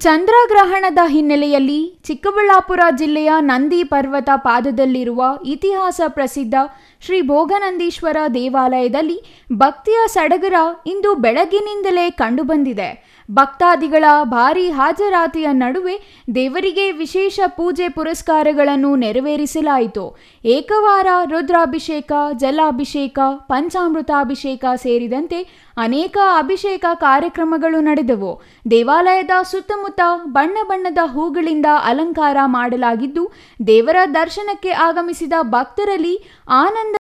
ಚಂದ್ರಗ್ರಹಣದ ಹಿನ್ನೆಲೆಯಲ್ಲಿ ಚಿಕ್ಕಬಳ್ಳಾಪುರ ಜಿಲ್ಲೆಯ ನಂದಿ ಪರ್ವತ ಪಾದದಲ್ಲಿರುವ ಇತಿಹಾಸ ಪ್ರಸಿದ್ಧ ಶ್ರೀ ಭೋಗನಂದೀಶ್ವರ ದೇವಾಲಯದಲ್ಲಿ ಭಕ್ತಿಯ ಸಡಗರ ಇಂದು ಬೆಳಗಿನಿಂದಲೇ ಕಂಡುಬಂದಿದೆ. ಭಕ್ತಾದಿಗಳ ಭಾರೀ ಹಾಜರಾತಿಯ ನಡುವೆ ದೇವರಿಗೆ ವಿಶೇಷ ಪೂಜೆ ಪುರಸ್ಕಾರಗಳನ್ನು ನೆರವೇರಿಸಲಾಯಿತು. ಏಕವಾರ ರುದ್ರಾಭಿಷೇಕ, ಜಲಾಭಿಷೇಕ, ಪಂಚಾಮೃತಾಭಿಷೇಕ ಸೇರಿದಂತೆ ಅನೇಕ ಅಭಿಷೇಕ ಕಾರ್ಯಕ್ರಮಗಳು ನಡೆದವು. ದೇವಾಲಯದ ಸುತ್ತಮುತ್ತ ಬಣ್ಣ ಬಣ್ಣದ ಹೂಗಳಿಂದ ಅಲಂಕಾರ ಮಾಡಲಾಗಿದ್ದು, ದೇವರ ದರ್ಶನಕ್ಕೆ ಆಗಮಿಸಿದ ಭಕ್ತರಲ್ಲಿ ಆನಂದ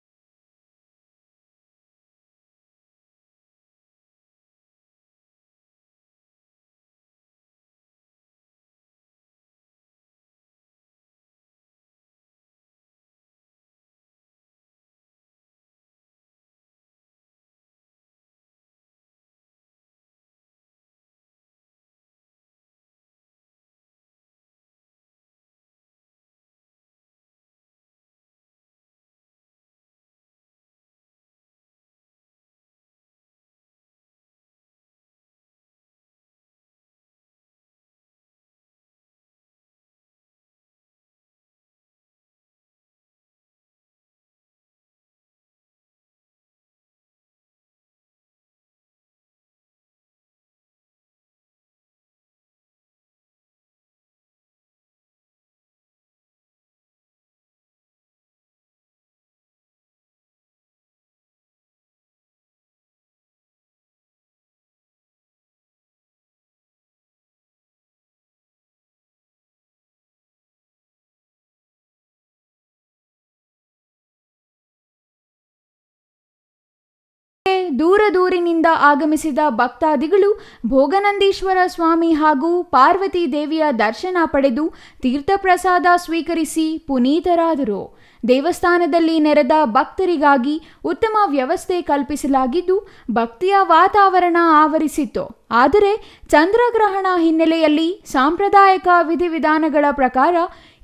ದೂರ ದೂರಿನಿಂದ ಆಗಮಿಸಿದ ಭಕ್ತಾದಿಗಳು ಭೋಗನಂದೀಶ್ವರ ಸ್ವಾಮಿ ಹಾಗೂ ಪಾರ್ವತಿ ದೇವಿಯ ದರ್ಶನ ಪಡೆದು ತೀರ್ಥಪ್ರಸಾದ ಸ್ವೀಕರಿಸಿ ಪುನೀತರಾದರು. ದೇವಸ್ಥಾನದಲ್ಲಿ ನೆರೆದ ಭಕ್ತರಿಗಾಗಿ ಉತ್ತಮ ವ್ಯವಸ್ಥೆ ಕಲ್ಪಿಸಲಾಗಿದ್ದು, ಭಕ್ತಿಯ ವಾತಾವರಣ ಆವರಿಸಿತ್ತು. ಆದರೆ, ಚಂದ್ರಗ್ರಹಣ ಹಿನ್ನೆಲೆಯಲ್ಲಿ ಸಾಂಪ್ರದಾಯಿಕ ವಿಧಿವಿಧಾನಗಳ ಪ್ರಕಾರ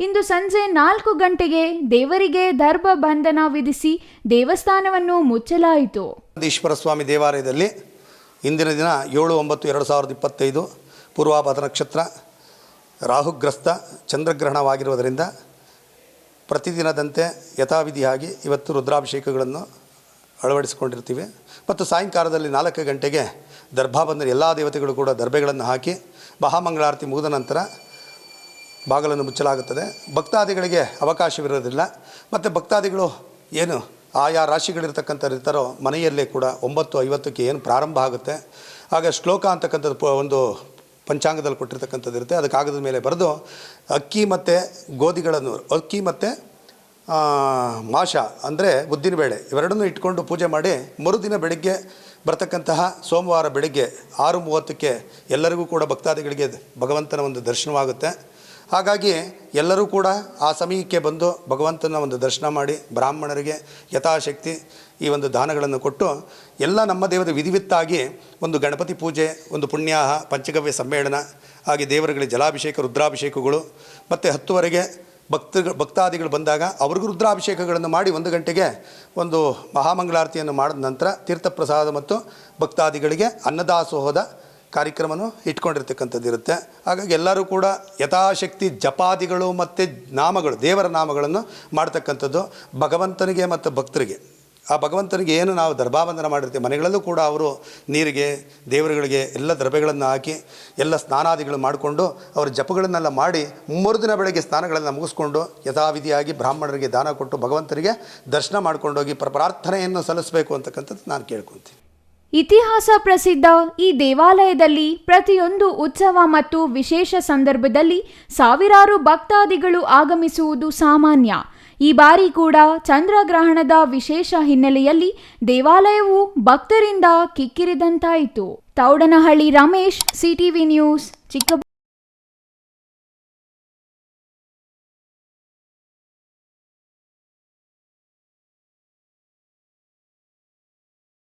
ಇಂದು ಸಂಜೆ ನಾಲ್ಕು ಗಂಟೆಗೆ ದೇವರಿಗೆ ದರ್ಭ ಬಂಧನ ವಿಧಿಸಿ ದೇವಸ್ಥಾನವನ್ನು ಮುಚ್ಚಲಾಯಿತು. ಈಶ್ವರ ಸ್ವಾಮಿ ದೇವಾಲಯದಲ್ಲಿ ಇಂದಿನ ದಿನ ಏಳು ಒಂಬತ್ತು ಎರಡು ಸಾವಿರದ ಇಪ್ಪತ್ತೈದು ಪೂರ್ವಾಭಾದ ನಕ್ಷತ್ರ ರಾಹುಗ್ರಸ್ತ ಚಂದ್ರಗ್ರಹಣವಾಗಿರುವುದರಿಂದ ಪ್ರತಿದಿನದಂತೆ ಯಥಾವಿಧಿಯಾಗಿ ಇವತ್ತು ರುದ್ರಾಭಿಷೇಕಗಳನ್ನು ಅಳವಡಿಸಿಕೊಂಡಿರ್ತೀವಿ. ಮತ್ತು ಸಾಯಂಕಾಲದಲ್ಲಿ ನಾಲ್ಕು ಗಂಟೆಗೆ ದರ್ಭಾ ಬಂದರೆ ಎಲ್ಲ ದೇವತೆಗಳು ಕೂಡ ದರ್ಬೆಗಳನ್ನು ಹಾಕಿ ಮಹಾಮಂಗಳಾರತಿ ಮುಗಿದ ನಂತರ ಬಾಗಿಲನ್ನು ಮುಚ್ಚಲಾಗುತ್ತದೆ. ಭಕ್ತಾದಿಗಳಿಗೆ ಅವಕಾಶವಿರೋದಿಲ್ಲ ಮತ್ತು ಭಕ್ತಾದಿಗಳು ಏನು ಆಯಾ ರಾಶಿಗಳಿರ್ತಕ್ಕಂಥ ಇರ್ತಾರೋ, ಮನೆಯಲ್ಲೇ ಕೂಡ ಒಂಬತ್ತು ಐವತ್ತಕ್ಕೆ ಏನು ಪ್ರಾರಂಭ ಆಗುತ್ತೆ. ಆಗ ಶ್ಲೋಕ ಅಂತಕ್ಕಂಥದ್ದು ಪ- ಒಂದು ಪಂಚಾಂಗದಲ್ಲಿ ಕೊಟ್ಟಿರ್ತಕ್ಕಂಥದ್ದು ಇರುತ್ತೆ. ಅದು ಕಾಗದದ ಮೇಲೆ ಬರೆದು ಅಕ್ಕಿ ಮತ್ತು ಗೋಧಿಗಳನ್ನು, ಅಕ್ಕಿ ಮತ್ತು ಮಾಷ ಅಂದರೆ ಉದ್ದಿನಬೇಳೆ ಇವೆರಡನ್ನೂ ಇಟ್ಕೊಂಡು ಪೂಜೆ ಮಾಡಿ ಮರುದಿನ ಬೆಳಗ್ಗೆ ಬರ್ತಕ್ಕಂತಹ ಸೋಮವಾರ ಬೆಳಗ್ಗೆ ಆರು ಮೂವತ್ತಕ್ಕೆ ಎಲ್ಲರಿಗೂ ಕೂಡ ಭಕ್ತಾದಿಗಳಿಗೆ ಭಗವಂತನ ಒಂದು ದರ್ಶನವಾಗುತ್ತೆ. ಹಾಗಾಗಿ ಎಲ್ಲರೂ ಕೂಡ ಆ ಸಮಯಕ್ಕೆ ಬಂದು ಭಗವಂತನ ಒಂದು ದರ್ಶನ ಮಾಡಿ ಬ್ರಾಹ್ಮಣರಿಗೆ ಯಥಾಶಕ್ತಿ ಈ ಒಂದು ದಾನಗಳನ್ನು ಕೊಟ್ಟು ಎಲ್ಲ ನಮ್ಮ ದೇವರ ವಿಧಿವಿತ್ತಾಗಿ ಒಂದು ಗಣಪತಿ ಪೂಜೆ, ಒಂದು ಪುಣ್ಯಾಹ, ಪಂಚಗವ್ಯ ಸಮ್ಮೇಳನ, ಹಾಗೆ ದೇವರುಗಳಿಗೆ ಜಲಾಭಿಷೇಕ, ರುದ್ರಾಭಿಷೇಕಗಳು, ಮತ್ತು ಹತ್ತುವರೆಗೆ ಭಕ್ತ ಭಕ್ತಾದಿಗಳು ಬಂದಾಗ ಅವ್ರಿಗೂ ರುದ್ರಾಭಿಷೇಕಗಳನ್ನು ಮಾಡಿ ಒಂದು ಗಂಟೆಗೆ ಒಂದು ಮಹಾಮಂಗಳಾರತಿಯನ್ನು ಮಾಡಿದ ನಂತರ ತೀರ್ಥಪ್ರಸಾದ ಮತ್ತು ಭಕ್ತಾದಿಗಳಿಗೆ ಅನ್ನದಾಸೋಹದ ಕಾರ್ಯಕ್ರಮವನ್ನು ಇಟ್ಕೊಂಡಿರ್ತಕ್ಕಂಥದ್ದು ಇರುತ್ತೆ. ಹಾಗಾಗಿ ಎಲ್ಲರೂ ಕೂಡ ಯಥಾಶಕ್ತಿ ಜಪಾದಿಗಳು ಮತ್ತು ನಾಮಗಳು, ದೇವರ ನಾಮಗಳನ್ನು ಮಾಡ್ತಕ್ಕಂಥದ್ದು ಭಗವಂತನಿಗೆ ಮತ್ತು ಭಕ್ತರಿಗೆ. ಆ ಭಗವಂತನಿಗೆ ಏನು ನಾವು ದರ್ಭಾವಂದನ ಮಾಡಿರ್ತೀವಿ, ಮನೆಗಳಲ್ಲೂ ಕೂಡ ಅವರು ನೀರಿಗೆ, ದೇವರುಗಳಿಗೆ ಎಲ್ಲ ದರ್ಬೆಗಳನ್ನು ಹಾಕಿ ಎಲ್ಲ ಸ್ನಾನಾದಿಗಳು ಮಾಡಿಕೊಂಡು ಅವರ ಜಪಗಳನ್ನೆಲ್ಲ ಮಾಡಿ ಮರುದಿನ ಬೆಳಗ್ಗೆ ಸ್ನಾನಗಳನ್ನು ಮುಗಿಸ್ಕೊಂಡು ಯಥಾವಿಧಿಯಾಗಿ ಬ್ರಾಹ್ಮಣರಿಗೆ ದಾನ ಕೊಟ್ಟು ಭಗವಂತನಿಗೆ ದರ್ಶನ ಮಾಡ್ಕೊಂಡೋಗಿ ಪ್ರ- ಪ್ರಾರ್ಥನೆಯನ್ನು ಸಲ್ಲಿಸಬೇಕು ಅಂತಕ್ಕಂಥದ್ದು ನಾನು ಕೇಳ್ಕೊತೀನಿ. ಇತಿಹಾಸ ಪ್ರಸಿದ್ಧ ಈ ದೇವಾಲಯದಲ್ಲಿ ಪ್ರತಿಯೊಂದು ಉತ್ಸವ ಮತ್ತು ವಿಶೇಷ ಸಂದರ್ಭದಲ್ಲಿ ಸಾವಿರಾರು ಭಕ್ತಾದಿಗಳು ಆಗಮಿಸುವುದು ಸಾಮಾನ್ಯ. ಈ ಬಾರಿ ಕೂಡ ಚಂದ್ರಗ್ರಹಣದ ವಿಶೇಷ ಹಿನ್ನೆಲೆಯಲ್ಲಿ ದೇವಾಲಯವು ಭಕ್ತರಿಂದ ಕಿಕ್ಕಿರಿದಂತಾಯಿತು. ತೌಡನಹಳ್ಳಿ ರಮೇಶ್, ಸಿಟಿವಿ ನ್ಯೂಸ್ ಚಿಕ್ಕ